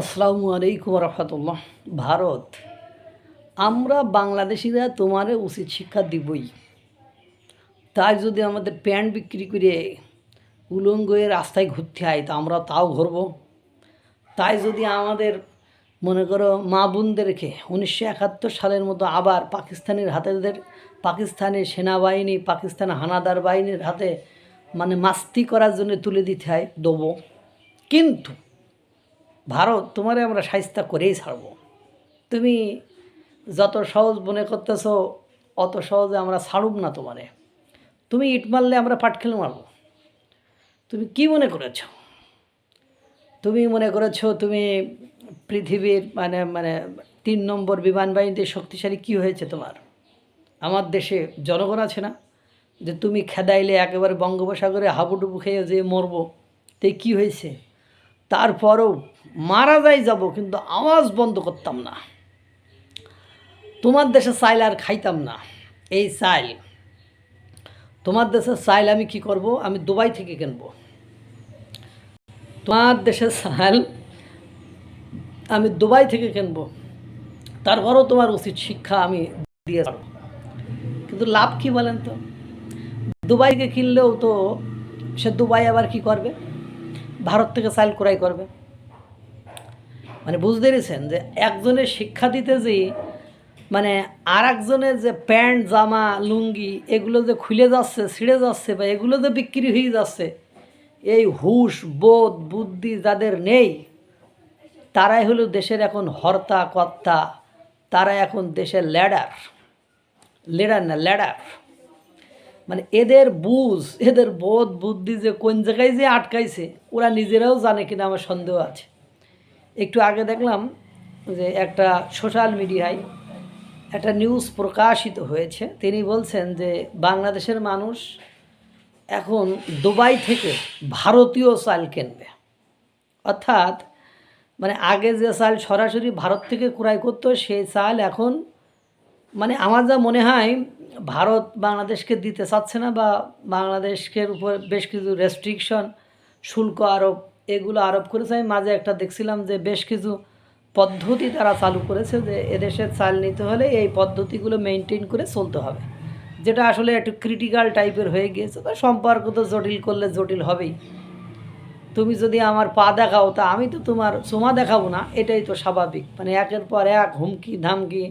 আসসালামু আলাইকুম রহমতুল্লাহ ভারত, আমরা বাংলাদেশিরা তোমারে উচিত শিক্ষা দিবই। তাই যদি আমাদের প্যান্ট বিক্রি করে উলঙ্গ রাস্তায় ঘুরতে হয়, তা আমরা তাও ঘুরবো। তাই যদি আমাদের, মনে করো, মা বোনদেরকে উনিশশো একাত্তর সালের মতো আবার পাকিস্তানের হাতেদের পাকিস্তানের সেনাবাহিনী, পাকিস্তান হানাদার বাহিনীর হাতে মানে মাস্তি করার জন্য তুলে দিতে হয়, দেবো। কিন্তু ভারত তোমারে আমরা সাহিস্তা করেই ছাড়বো। তুমি যত সহজ মনে করতেছ, অত সহজে আমরা ছাড়ুব না তোমারে। তুমি ইট মারলে আমরা পাটকেল মারব। তুমি কি মনে করেছ? তুমি মনে করেছ তুমি পৃথিবীর মানে মানে তিন নম্বর বিমান বাহিনীতে শক্তিশালী কি হয়েছে তোমার? আমার দেশে জনগণ আছে না? যে তুমি খেদাইলে একেবারে বঙ্গোপসাগরে হাবুডুবু খেয়ে যে মরবো। তে কি হয়েছে? তারপরও মারা যাই যাব, কিন্তু আওয়াজ বন্ধ করতাম না। তোমার দেশে চাইল আর খাইতাম না। এই চাইল, তোমার দেশের চাইল আমি কি করব? আমি দুবাই থেকে কিনব। তোমার দেশের চাইল আমি দুবাই থেকে কিনব। তারপরও তোমার উচিত শিক্ষা আমি দিয়ে কিন্তু লাভ কি বলেন তো? দুবাইকে কিনলেও তো সে দুবাই আবার কি করবে? ভারত থেকে চাইল ক্রয় করবে। মানে বুঝতে পেরেছেন যে একজনের শিক্ষা দিতে যে মানে আর একজনের যে প্যান্ট, জামা, লুঙ্গি, এগুলো যে খুলে যাচ্ছে, ছিঁড়ে যাচ্ছে বা এগুলো যে বিক্রি হয়ে যাচ্ছে, এই হুশ, বোধ, বুদ্ধি যাদের নেই, তারাই হলো দেশের এখন হর্তা, কর্তা, তারা এখন দেশের ল্যাডার লেডার না ল্যাডার মানে এদের বুঝ, এদের বোধ, বুদ্ধি যে কোন জায়গায় যে আটকাইছে, ওরা নিজেরাও জানে কিনা আমার সন্দেহ আছে। একটু আগে দেখলাম যে একটা সোশ্যাল মিডিয়ায় একটা নিউজ প্রকাশিত হয়েছে। তিনি বলছেন যে বাংলাদেশের মানুষ এখন দুবাই থেকে ভারতীয় চাল কিনবে। অর্থাৎ মানে আগে যে চাল সরাসরি ভারত থেকে ক্রয় করতো, সেই চাল এখন মানে আমার যা মনে হয় ভারত বাংলাদেশকে দিতে চাচ্ছে না বা বাংলাদেশের উপর বেশ কিছু রেস্ট্রিকশন শুল্ক আরোপ এগুলো আরোপ করেছে। আমি মাঝে একটা দেখছিলাম যে বেশ কিছু পদ্ধতি তারা চালু করেছে যে এদেশের চাল নিতে হলে এই পদ্ধতিগুলো মেনটেন করে চলতে হবে। যেটা আসলে একটু ক্রিটিক্যাল টাইপের হয়ে গিয়েছে। তো সম্পর্ক তো জটিল করলে জটিল হবেই। তুমি যদি আমার পা দেখাও, তা আমি তো তোমার সোমা দেখাবো না। এটাই তো স্বাভাবিক। মানে একের পর এক হুমকি, ধামকি,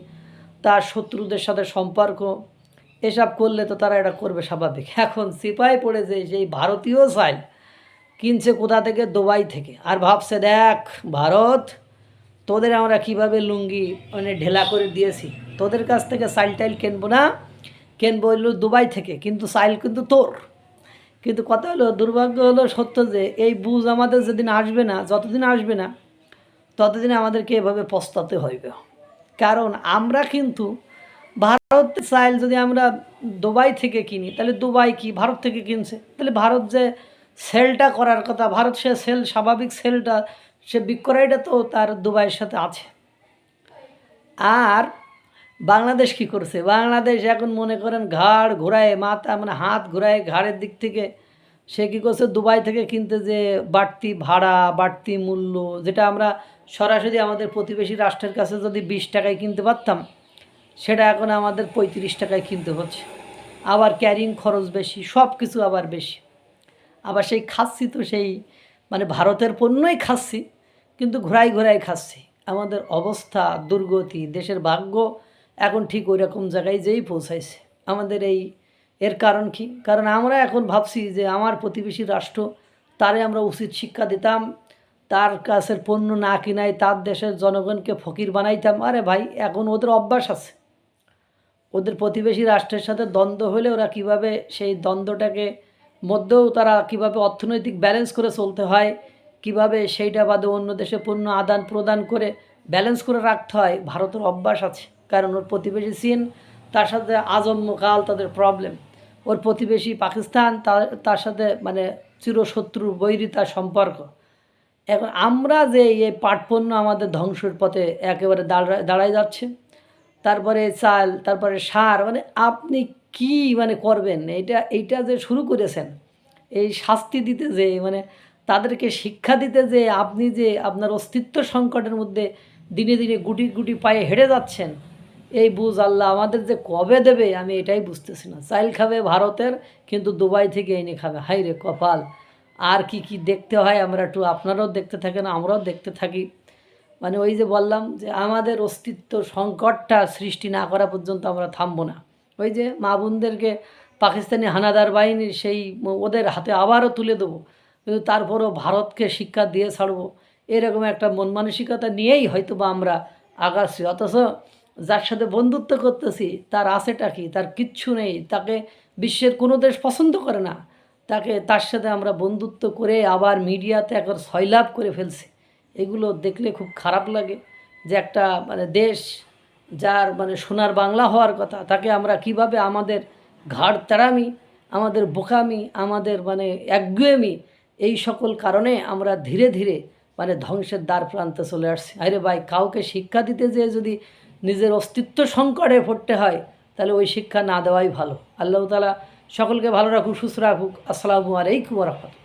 তার শত্রুদের সাথে সম্পর্ক, এসব করলে তো তারা এটা করবে স্বাভাবিক। এখন সিপাই পড়েছে সেই ভারতীয় সাইল কিনছে কোথা থেকে? দুবাই থেকে। আর ভাবছে, দেখ, ভারত, তোদের আমরা কীভাবে লুঙ্গি মানে ঢেলা করে দিয়েছি? তোদের কাছ থেকে সাইল টাইল কিনবো না? কিনবো হইল দুবাই থেকে। কিন্তু সাইল কিন্তু তোর। কিন্তু কথা হলো, দুর্ভাগ্য হলো সত্য যে, এই বুঝ আমাদের যেদিন আসবে না, যতদিন আসবে না, ততদিন আমাদেরকে এভাবে পস্তাতে হইবে। কারণ আমরা কিন্তু ভারতের চাইল যদি আমরা দুবাই থেকে কিনি, তাহলে দুবাই কি ভারত থেকে কিনছে? তাহলে ভারত যে সেলটা করার কথা, ভারত সে সেল, স্বাভাবিক সেলটা, সে বিক্রয়টা তো তার দুবাইয়ের সাথে আছে। আর বাংলাদেশ কি করছে? বাংলাদেশ এখন মনে করেন ঘাড় ঘোরায়, মাথা মানে হাত ঘোরায় ঘাড়ের দিক থেকে। সে কী করছে? দুবাই থেকে কিনতে যে বাড়তি ভাড়া, বাড়তি মূল্য, যেটা আমরা সরাসরি আমাদের প্রতিবেশী রাষ্ট্রের কাছে যদি বিশ টাকায় কিনতে পারতাম, সেটা এখন আমাদের পঁয়ত্রিশ টাকায় কিনতে হচ্ছে। আবার ক্যারিং খরচ বেশি সব কিছু আবার বেশি। আবার সেই খাচ্ছি তো সেই মানে ভারতের পণ্যই খাচ্ছি, কিন্তু ঘোরাই ঘোরাই খাচ্ছি। আমাদের অবস্থা, দুর্গতি, দেশের ভাগ্য এখন ঠিক ওই রকম জায়গায় যেই পৌঁছাইছে। আমাদের এই, এর কারণ কি? কারণ আমরা এখন ভাবছি যে আমার প্রতিবেশী রাষ্ট্র, তারে আমরা উচিত শিক্ষা দিতাম, তার কাছের পণ্য না কিনাই, তার দেশের জনগণকে ফকির বানাইতাম। আরে ভাই, এখন ওদের অভ্যাস আছে। ওদের প্রতিবেশী রাষ্ট্রের সাথে দ্বন্দ্ব হলে ওরা কীভাবে সেই দ্বন্দ্বটাকে মধ্যেও তারা কীভাবে অর্থনৈতিক ব্যালেন্স করে চলতে হয়, কীভাবে সেইটা বাদে অন্য দেশে পণ্য আদান প্রদান করে ব্যালেন্স করে রাখতে হয়, ভারতের অভ্যাস আছে। কারণ ওর প্রতিবেশী চীন, তার সাথে আজন্মকাল তাদের প্রবলেম ওর প্রতিবেশী পাকিস্তান, তার সাথে মানে চিরশত্রু বৈরিতার সম্পর্ক। এখন আমরা যে এই পাটপণ্য আমাদের ধ্বংসের পথে একেবারে দাঁড়া, দাঁড়ায় যাচ্ছে, তারপরে চাল, তারপরে সার মানে আপনি কি মানে করবেন? এটা এইটা যে শুরু করেছেন, এই শাস্তি দিতে যে মানে তাদেরকে শিক্ষা দিতে যে, আপনি যে আপনার অস্তিত্ব সংকটের মধ্যে দিনে দিনে গুটি গুটি পায়ে হেঁটে যাচ্ছেন, এই বুঝ আল্লাহ আমাদের যে কবে দেবে, আমি এটাই বুঝতেছি না। চাইল খাবে ভারতের, কিন্তু দুবাই থেকে এনে খাবে। হাই রে কপাল! আর কি কি দেখতে হয় আমরা একটু আপনারাও দেখতে থাকেন, আমরাও দেখতে থাকি। মানে ওই যে বললাম যে, আমাদের অস্তিত্ব সংকটটা সৃষ্টি না করা পর্যন্ত আমরা থামবো না। ওই যে মা বোনদেরকে পাকিস্তানি হানাদার বাহিনীর সেই ওদের হাতে আবারও তুলে দেবো। কিন্তু তারপরও ভারতকে শিক্ষা দিয়ে ছাড়বো। এরকম একটা মন মানসিকতা নিয়েই হয়তো বা আমরা আগাচ্ছি। অথচ যার সাথে বন্ধুত্ব করতেছি, তার আছেটা কি? তার কিচ্ছু নেই। তাকে বিশ্বের কোনো দেশ পছন্দ করে না। তাকে তার সাথে আমরা বন্ধুত্ব করে আবার মিডিয়াতে একবার সয়লাভ করে ফেলছি। এগুলো দেখলে খুব খারাপ লাগে যে একটা মানে দেশ যার মানে সোনার বাংলা হওয়ার কথা, তাকে আমরা কীভাবে আমাদের ঘাড় তেড়ামি আমাদের বোকামি, আমাদের মানে একগুয়েমি, এই সকল কারণে আমরা ধীরে ধীরে মানে ধ্বংসের দ্বার প্রান্তে চলে আসছি। আরে ভাই, কাউকে শিক্ষা দিতে যেয়ে যদি নিজের অস্তিত্ব সংকটে পড়তে হয়, তাহলে ওই শিক্ষা না দেওয়াই ভালো। আল্লাহ তালা সকলকে ভালো রাখুক, সুস্থ রাখুক। আসসালামু আলাইকুম রহমতুল্লাহ।